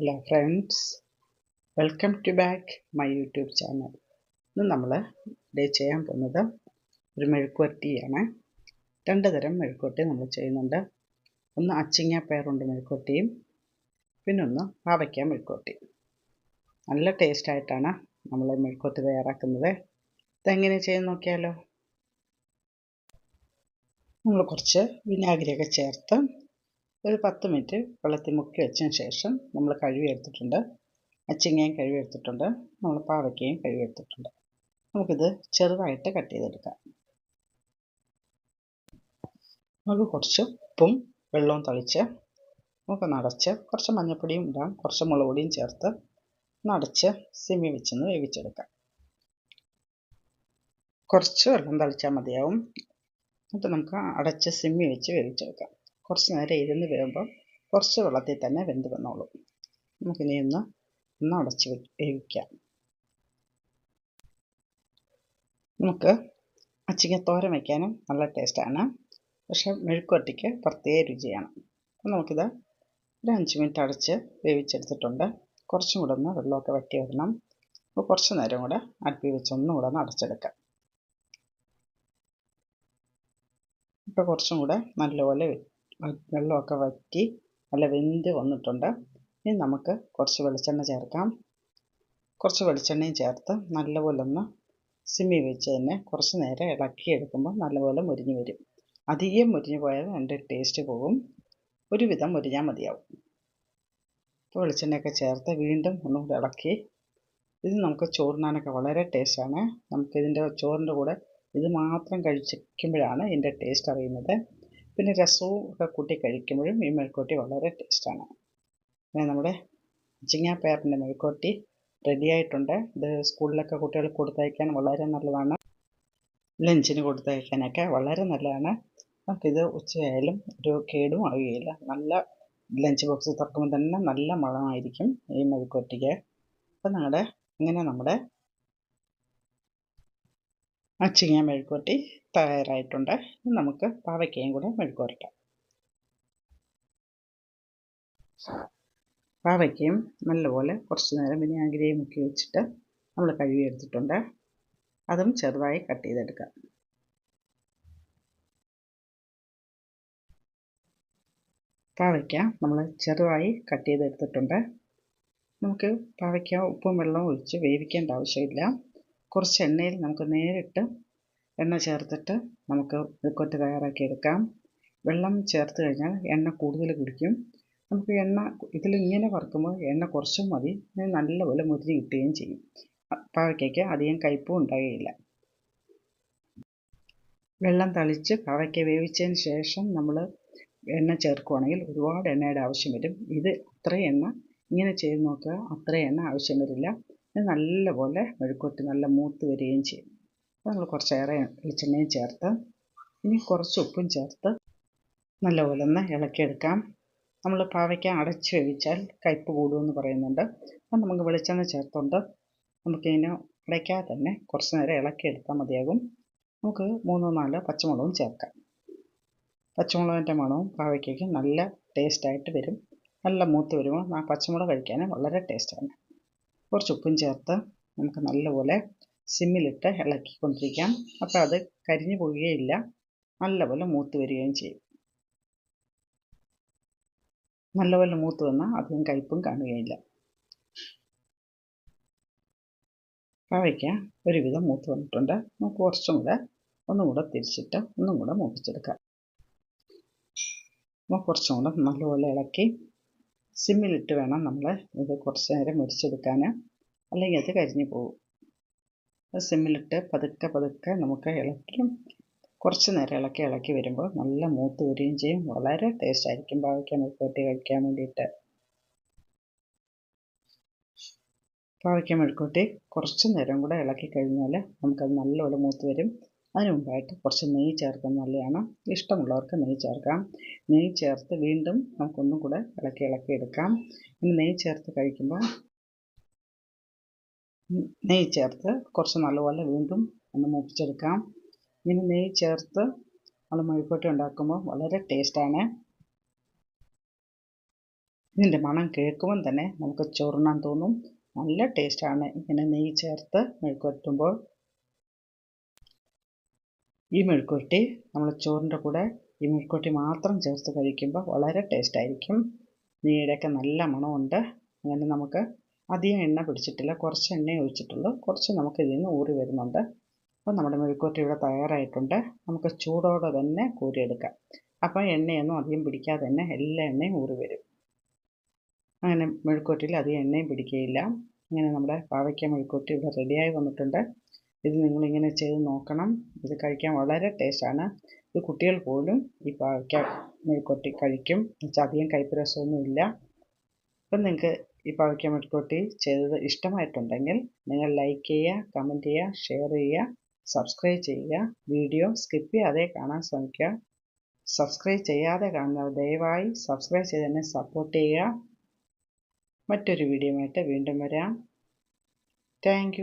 Hello friends welcome to back my YouTube channel ഇന്ന് നമ്മൾ day ചെയ്യാൻ പോകുന്നത് ഒരു മെഴുക്കുവരട്ടിയാണ്. രണ്ട് തരം മെഴുക്കുവരട്ടി നമ്മൾ ചെയ്യുന്നുണ്ട്. ഒന്ന് അച്ചിങ്ങ പേറുണ്ട് മെഴുക്കുവരട്ടിയും പിന്നെ ഒന്ന് പാവയ്ക്ക മെഴുക്കുവരട്ടി. നല്ല ടേസ്റ്റായിട്ടാണ് നമ്മൾ മെഴുക്കുവരട്ടി തയ്യാറാക്കുന്നത്. ഇതെങ്ങനെ ചെയ്ത് നോക്കിയാലോ. നമ്മൾ കുറച്ച് വിനാഗിരിയൊക്കെ ചേർത്ത് ഒരു പത്ത് മിനിറ്റ് വെള്ളത്തിൽ മുക്കി വെച്ചതിന് ശേഷം നമ്മൾ കഴുകിയെടുത്തിട്ടുണ്ട്. അച്ചിങ്ങയും കഴുകിയെടുത്തിട്ടുണ്ട്. നമ്മൾ പാവയ്ക്കയും കഴുകിയെടുത്തിട്ടുണ്ട്. നമുക്കിത് ചെറുതായിട്ട് കട്ട് ചെയ്തെടുക്കാം. നമുക്ക് കുറച്ച് ഉപ്പും വെള്ളവും തളിച്ച് നമുക്ക് നടച്ച് കുറച്ച് മഞ്ഞൾപ്പൊടിയും ഇടാം. കുറച്ച് മുളക് പൊടിയും ചേർത്ത് നടച്ച് സിമ്മി വെച്ചൊന്ന് വേവിച്ചെടുക്കാം. കുറച്ച് വെള്ളം തളിച്ചാൽ മതിയാവും. എന്നിട്ട് നമുക്ക് അടച്ച് സിമ്മി വെച്ച് വേവിച്ചെടുക്കാം. കുറച്ച് നേരം ഇരുന്ന് വേകുമ്പം കുറച്ച് വെള്ളത്തിൽ തന്നെ വെന്ത് വന്നോളും. നമുക്കിനി ഒന്ന് ഒന്ന് അടച്ച് വേവിക്കാം. നമുക്ക് അച്ചിങ്ങത്തോരൻ വയ്ക്കാനും നല്ല ടേസ്റ്റാണ് പക്ഷേ മെഴുക്കുവരട്ടിക്ക് പ്രത്യേക രുചിയാണ്. അപ്പം നമുക്കിത് ഒരു അഞ്ച് മിനിറ്റ് അടച്ച് വേവിച്ചെടുത്തിട്ടുണ്ട്. കുറച്ചും കൂടെ ഒന്ന് വെള്ളമൊക്കെ വറ്റി വരണം. അപ്പോൾ കുറച്ച് നേരം കൂടെ അടുപ്പിൽ വെച്ച് ഒന്നും കൂടെ ഒന്ന് അടച്ചെടുക്കാം. ഇപ്പോൾ കുറച്ചും കൂടെ നല്ലപോലെ വെള്ളമൊക്കെ വറ്റി നല്ല വെന്ത് വന്നിട്ടുണ്ട്. ഇനി നമുക്ക് കുറച്ച് വെളിച്ചെണ്ണ ചേർക്കാം. കുറച്ച് വെളിച്ചെണ്ണയും ചേർത്ത് നല്ലപോലെ ഒന്ന് സിമ്മി വെച്ച് തന്നെ കുറച്ച് നേരം ഇളക്കി എടുക്കുമ്പോൾ നല്ലപോലെ മുരിഞ്ഞ് വരും. അധികം മുരിഞ്ഞു പോയാൽ അതിന്റെ ടേസ്റ്റ് പോകും. ഒരുവിധം മുരിഞ്ഞാൽ മതിയാവും. ഇപ്പോൾ വെളിച്ചെണ്ണയൊക്കെ ചേർത്ത് വീണ്ടും ഒന്നും കൂടെ ഇളക്കി. ഇത് നമുക്ക് ചോറിനാനൊക്കെ വളരെ ടേസ്റ്റാണ്. നമുക്കിതിന്റെ ചോറിന്റെ കൂടെ ഇത് മാത്രം കഴിച്ചിരിക്കുമ്പോഴാണ് ഇതിന്റെ ടേസ്റ്റ് അറിയുന്നത്. പിന്നെ രസവും ഒക്കെ കൂട്ടി കഴിക്കുമ്പോഴും ഈ മെഴുക്കോട്ടി വളരെ ടേസ്റ്റാണ്. പിന്നെ നമ്മുടെ ചിങ്ങാപ്പയറിന്റെ മെഴുക്കോട്ടി റെഡി ആയിട്ടുണ്ട്. ഇത് സ്കൂളിലൊക്കെ കുട്ടികൾക്ക് കൊടുത്തയക്കാൻ വളരെ നല്ലതാണ്. ലഞ്ചിന് കൊടുത്തയക്കാനൊക്കെ വളരെ നല്ലതാണ്. നമുക്കിത് ഉച്ചയായാലും ഒരു കേടും ആവുകയില്ല. നല്ല ലഞ്ച് ബോക്സ് തുറക്കുമ്പോൾ തന്നെ നല്ല മണമായിരിക്കും ഈ മെഴുക്കുവരട്ടിക്ക്. അപ്പം നമ്മുടെ ഇങ്ങനെ നമ്മുടെ അച്ചിങ്ങ മെഴുക്കുവരട്ടി തയ്യാറായിട്ടുണ്ട്. നമുക്ക് പാവയ്ക്കയും കൂടെ മെഴുക്ക് വരട്ടാം. പാവയ്ക്കയും നല്ലപോലെ കുറച്ച് നേരം വിനാഗിരിയെ മുക്കി വെച്ചിട്ട് നമ്മൾ കഴുകി എടുത്തിട്ടുണ്ട്. അതും ചെറുതായി കട്ട് ചെയ്തെടുക്കാം. പാവയ്ക്ക നമ്മൾ ചെറുതായി കട്ട് ചെയ്തെടുത്തിട്ടുണ്ട്. നമുക്ക് പാവയ്ക്ക ഉപ്പും വെള്ളവും ഒഴിച്ച് വേവിക്കേണ്ട ആവശ്യമില്ല. കുറച്ച് എണ്ണയിൽ നമുക്ക് നേരിട്ട് എണ്ണ ചേർത്തിട്ട് നമുക്ക് മെഴുക്കുവരട്ടി തയ്യാറാക്കി എടുക്കാം. വെള്ളം ചേർത്ത് കഴിഞ്ഞാൽ എണ്ണ കൂടുതൽ കുടിക്കും. നമുക്ക് എണ്ണ ഇതിൽ ഇങ്ങനെ വറുക്കുമ്പോൾ എണ്ണ കുറച്ചും മതി. നല്ലപോലെ മുരിഞ്ഞ് കിട്ടുകയും ചെയ്യും. പാവയ്ക്കയ്ക്ക് അധികം കയ്പും ഉണ്ടാകുകയില്ല വെള്ളം തളിച്ച് പാവയ്ക്ക വേവിച്ചതിന് ശേഷം നമ്മൾ എണ്ണ ചേർക്കുകയാണെങ്കിൽ ഒരുപാട് എണ്ണയുടെ ആവശ്യം വരും. ഇത് അത്രയും എണ്ണ ഇങ്ങനെ ചെയ്ത് നോക്കുക. അത്രയും എണ്ണ ആവശ്യം വരില്ല. നല്ലപോലെ മെഴുക്കുവരട്ടി നല്ല മൂത്ത് വരികയും ചെയ്യും. അപ്പോൾ നമ്മൾ കുറച്ചേറെ വെളിച്ചെണ്ണയും ചേർത്ത് ഇനി കുറച്ച് ഉപ്പും ചേർത്ത് നല്ലപോലെ ഒന്ന് ഇളക്കിയെടുക്കാം. നമ്മൾ പാവയ്ക്ക അടച്ച് വേവിച്ചാൽ കയ്പ്പ് കൂടുമെന്ന് പറയുന്നുണ്ട്. അപ്പം നമുക്ക് വെളിച്ചെണ്ണ ചേർത്തുകൊണ്ട് നമുക്കിതിനെ അടയ്ക്കാതെ തന്നെ കുറച്ച് നേരം ഇളക്കിയെടുത്താൽ മതിയാകും. നമുക്ക് മൂന്നോ നാലോ പച്ചമുളകും ചേർക്കാം. പച്ചമുളകിന്റെ മണവും പാവയ്ക്കയ്ക്ക് നല്ല ടേസ്റ്റായിട്ട് വരും. നല്ല മൂത്ത് വരുമ്പോൾ ആ പച്ചമുളക് കഴിക്കാനും വളരെ ടേസ്റ്റാണ് കുറച്ച് ഉപ്പും ചേർത്ത് നമുക്ക് നല്ലപോലെ സിമ്മിലിട്ട് ഇളക്കിക്കൊണ്ടിരിക്കാം. അപ്പോൾ അത് കരിഞ്ഞു പോവുകയില്ല. നല്ലപോലെ മൂത്ത് വരികയും ചെയ്യും. നല്ലപോലെ മൂത്ത് വന്നാൽ അധികം കയ്പും കാണുകയില്ല. പാവയ്ക്ക ഒരുവിധം മൂത്ത് വന്നിട്ടുണ്ട്. നമുക്ക് കുറച്ചും കൂടെ ഒന്നും കൂടെ തിരിച്ചിട്ട് ഒന്നും കൂടെ മൂപ്പിച്ചെടുക്കാം. നമുക്ക് കുറച്ചും കൂടെ നല്ലപോലെ ഇളക്കി സിമ്മിലിട്ട് വേണം നമ്മൾ ഇത് കുറച്ച് നേരം മുരിച്ചെടുക്കാൻ അല്ലെങ്കിൽ അത് കരിഞ്ഞു പോകും. സിമ്മിലിട്ട് പതുക്കെ പതുക്കെ നമുക്ക് ഇളക്കും കുറച്ച് നേരം ഇളക്കി ഇളക്കി വരുമ്പോൾ നല്ല മൂത്ത് വരികയും ചെയ്യും. വളരെ ടേസ്റ്റ് ആയിരിക്കും. പാവയ്ക്ക മെഴുക്കുവരട്ടി കഴിക്കാൻ വേണ്ടിയിട്ട്. പാവയ്ക്ക മെഴുക്കുവരട്ടി കുറച്ച് നേരം കൂടെ ഇളക്കി കഴിഞ്ഞാൽ നമുക്കത് നല്ലപോലെ മൂത്ത് വരും. അതിന് മുമ്പായിട്ട് കുറച്ച് നെയ്യ് ചേർക്കുന്നത് നല്ലതാണ്. ഇഷ്ടമുള്ളവർക്ക് നെയ്യ് ചേർക്കാം. നെയ്യ് ചേർത്ത് വീണ്ടും നമുക്കൊന്നും കൂടെ ഇളക്കി ഇളക്കി എടുക്കാം. ഇനി നെയ്യ് ചേർത്ത് കഴിക്കുമ്പോൾ നെയ്യ് ചേർത്ത് കുറച്ച് നല്ലപോലെ വീണ്ടും ഒന്ന് മൂപ്പിച്ചെടുക്കാം. ഇനി നെയ്യ് ചേർത്ത് നമ്മൾ മെഴുക്കുവരട്ടി ഉണ്ടാക്കുമ്പോൾ വളരെ ടേസ്റ്റാണ്. ഇതിന്റെ മണം കേൾക്കുമ്പം തന്നെ നമുക്ക് ചൊറുണ്ണാൻ തോന്നും. നല്ല ടേസ്റ്റാണ് ഇങ്ങനെ നെയ്യ് ചേർത്ത് മെഴുക്കുവരട്ടുമ്പോൾ ഈ മെഴുക്കുവരട്ടി നമ്മൾ ചോറിന്റെ കൂടെ ഈ മെഴുക്കുവരട്ടി മാത്രം ചേർത്ത് കഴിക്കുമ്പോൾ വളരെ ടേസ്റ്റായിരിക്കും. നെയ്യുടെയൊക്കെ നല്ല മണമുണ്ട്. അങ്ങനെ നമുക്ക് അധികം എണ്ണ പിടിച്ചിട്ടില്ല. കുറച്ച് എണ്ണ ഒഴിച്ചിട്ടുള്ളൂ. കുറച്ച് നമുക്ക് ഇതിൽ നിന്ന് ഊറി വരുന്നുണ്ട്. അപ്പോൾ നമ്മുടെ മെഴുക്കുവരട്ടി ഇവിടെ തയ്യാറായിട്ടുണ്ട്. നമുക്ക് ചൂടോടെ തന്നെ കോരിയെടുക്കാം. അപ്പോൾ എണ്ണയൊന്നും അധികം പിടിക്കാതെ തന്നെ എല്ലാ എണ്ണയും ഊറി വരും. അങ്ങനെ മെഴുക്കുവരട്ടിയിൽ അധികം എണ്ണയും പിടിക്കുകയില്ല. ഇങ്ങനെ നമ്മുടെ പാവയ്ക്ക മെഴുക്കുവരട്ടി ഇവിടെ റെഡിയായി വന്നിട്ടുണ്ട്. ഇത് നിങ്ങളിങ്ങനെ ചെയ്ത് നോക്കണം. ഇത് കഴിക്കാൻ വളരെ ടേസ്റ്റാണ്. ഇത് കുട്ടികൾ പോലും ഈ പാവയ്ക്ക മെഴുക്കൊട്ടി കഴിക്കും. എന്നുവെച്ചാൽ അധികം കൈപ്പുരസമൊന്നും ഇല്ല. അപ്പം നിങ്ങൾക്ക് ഈ പാവയ്ക്ക മെഴുക്കൊട്ടി ചെയ്തത് ഇഷ്ടമായിട്ടുണ്ടെങ്കിൽ നിങ്ങൾ ലൈക്ക് ചെയ്യുക കമന്റ് ചെയ്യുക ഷെയർ ചെയ്യുക സബ്സ്ക്രൈബ് ചെയ്യുക. വീഡിയോ സ്കിപ്പ് ചെയ്യാതെ കാണാൻ ശ്രമിക്കുക. സബ്സ്ക്രൈബ് ചെയ്യാതെ കാണുന്നവർ ദയവായി സബ്സ്ക്രൈബ് ചെയ്ത് തന്നെ സപ്പോർട്ട് ചെയ്യുക. മറ്റൊരു വീഡിയോയുമായിട്ട് വീണ്ടും വരാം. താങ്ക്